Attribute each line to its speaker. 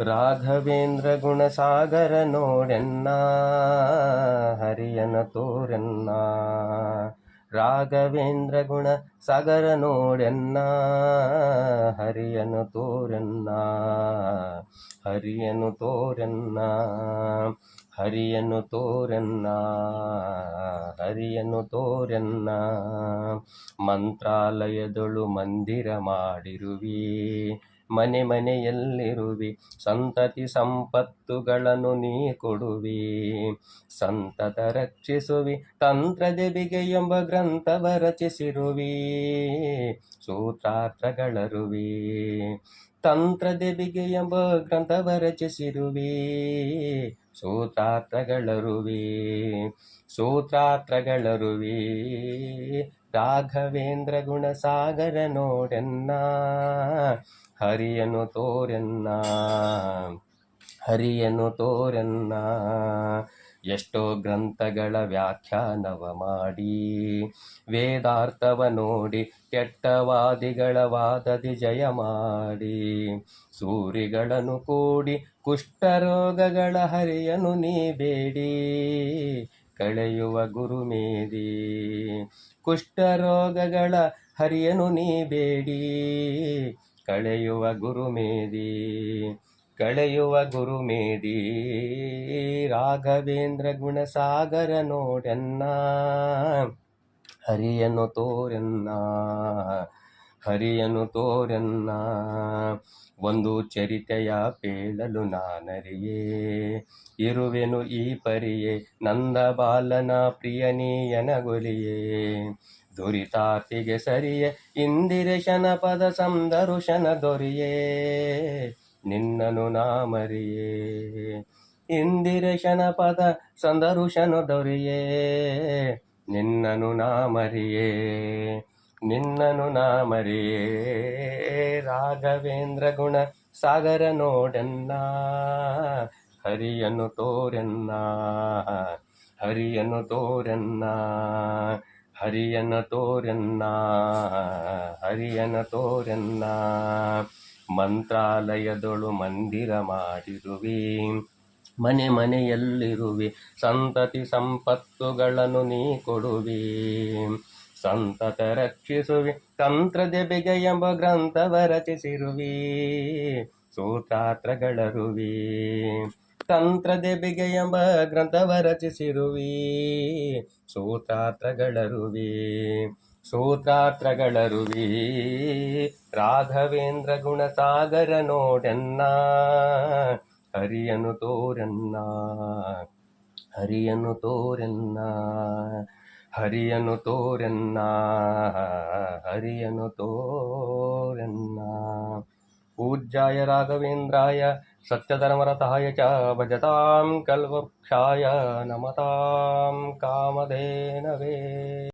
Speaker 1: ರಾಘವೇಂದ್ರ ಗುಣಸಾಗರ ನೋಡೆನ್ನ ಹರಿಯನ ತೋರೆನ್ನ. ರಾಘವೇಂದ್ರ ಗುಣ ಸಾಗರ ನೋಡೆನ್ನ ಹರಿಯನು ತೋರೆನ್ನ. ಹರಿಯನು ತೋರೆನ್ನ ಹರಿಯನು ತೋರೆನ್ನ ಹರಿಯನು ತೋರೆನ್ನ. ಮಂತ್ರಾಲಯದೊಳು ಮಂದಿರ ಮಾಡಿರುವಿ ಮನೆ ಮನೆಯಲ್ಲಿರುವಿ. ಸಂತತಿ ಸಂಪತ್ತುಗಳನ್ನು ನೀ ಕೊಡುವಿ. ಸಂತತ ರಕ್ಷಿಸುವಿ ತಂತ್ರದೆಬಿಗೆ ಎಂಬ ಗ್ರಂಥವ ರಚಿಸಿರುವಿ. ಸೂತ್ರಾರ್ಥಗಳರುವಿ. ತಂತ್ರದೆಬಿಗೆ ಎಂಬ ಗ್ರಂಥವ ಬರಚಿಸಿರುವೆ. ಸೂತ್ರಾತ್ರಗಳರುವೆ ಸೂತ್ರಾತ್ರಗಳರುವೆ ರಾಘವೇಂದ್ರ ಗುಣಸಾಗರ ನೋಡೆನ್ನ ಹರಿಯನು ತೋರೆನ್ನ. ಹರಿಯನು ತೋರನ್ನ. ಎಷ್ಟೋ ಗ್ರಂಥಗಳ ವ್ಯಾಖ್ಯಾನವ ಮಾಡಿ, ವೇದಾರ್ಥವ ನೋಡಿ, ಕೆಟ್ಟವಾದಿಗಳ ವಾದದಿ ಜಯ ಮಾಡಿ. ಸೂರಿಗಳನ್ನು ಕೂಡಿ ಕುಷ್ಠರೋಗಗಳ ಹರಿಯನು ನೀ ಬೇಡಿ ಕಳೆಯುವ ಗುರುಮೇದಿ ಕುಷ್ಠರೋಗಗಳ ಹರಿಯನು ನೀ ಬೇಡಿ ಕಳೆಯುವ ಗುರುಮೇದಿ ಕಳೆಯುವ ಗುರುಮೇದಿ ರಾಘವೇಂದ್ರ ಗುಣಸಾಗರ ನೋಡೆನ್ನ. ಹರಿಯನು ತೋರೆನ್ನ. ಹರಿಯನು ತೋರೆನ್ನ. ಒಂದು ಚರಿತೆಯ ಪೇಳಲು ನಾನರಿಯೇ. ಇರುವೆನು ಈ ಪರಿಯೇ. ನಂದ ಬಾಲನ ಪ್ರಿಯನೀಯನಗೊಲಿಯೇ ದುರಿತಾರ್ತಿಗೆ ಸರಿಯೇ. ಇಂದಿರೇಶನ ಪದ ಸಂದರುಶನ ದೊರೆಯೇ. ನಿನ್ನನು ನಾ ಮರಿಯೇ ಇಂದಿರೇಶನ ಪದ ಸಂದರುಶನು ದೊರೆಯೇ ನಿನ್ನನು ನಾ ಮರಿಯೇ ನಿನ್ನನು ನಾ ಮರಿಯೇ ರಾಘವೇಂದ್ರ ಗುಣ ಸಾಗರ ನೋಡೆನ್ನ. ಹರಿಯನು ತೋರೆನ್ನ. ಹರಿಯನು ತೋರೆನ್ನ. ಹರಿಯನ ತೋರೆನ್ನ. ಹರಿಯನ ತೋರೆನ್ನ. ಮಂತ್ರಾಲಯದೊಳು ಮಂದಿರ ಮಾಡಿರುವೆ. ಮನೆ ಮನೆಯಲ್ಲಿರುವೆ. ಸಂತತಿ ಸಂಪತ್ತುಗಳನ್ನು ನೀ ಕೊಡುವೆ. ಸಂತತ ರಕ್ಷಿಸುವಿ. ತಂತ್ರದೆಬೆಗೆ ಎಂಬ ಗ್ರಂಥವ ರಚಿಸಿರುವೆ. ಸೂತಾತ್ರಗಳರುವೆ ತಂತ್ರದೆ ಬೆಗ ಎಂಬ ಗ್ರಂಥವ ರಚಿಸಿರುವೆ. ಸೂತ್ರಾತ್ರಗಳರುವಿ ಸೂತಾತ್ರಗಳರುವಿ. ರಾಘವೇಂದ್ರ ಗುಣಸಾಗರ ನೋಡನ್ನ. ಹರಿಯನು ತೋರನ್ನ. ಹರಿಯನು ತೋರನ್ನ. ಹರಿಯನು ತೋರನ್ನ. ಹರಿಯನು ತೋರನ್ನ. ಪೂಜ್ಯಾಯ ರಾಘವೇಂದ್ರಾಯ ಸತ್ಯಧರ್ಮರತಾಯ ಚ ಭಜತಾಂ ಕಲ್ವಕ್ಷಾಯ ನಮತಾಂ ಕಾಮಧೇನವೇ.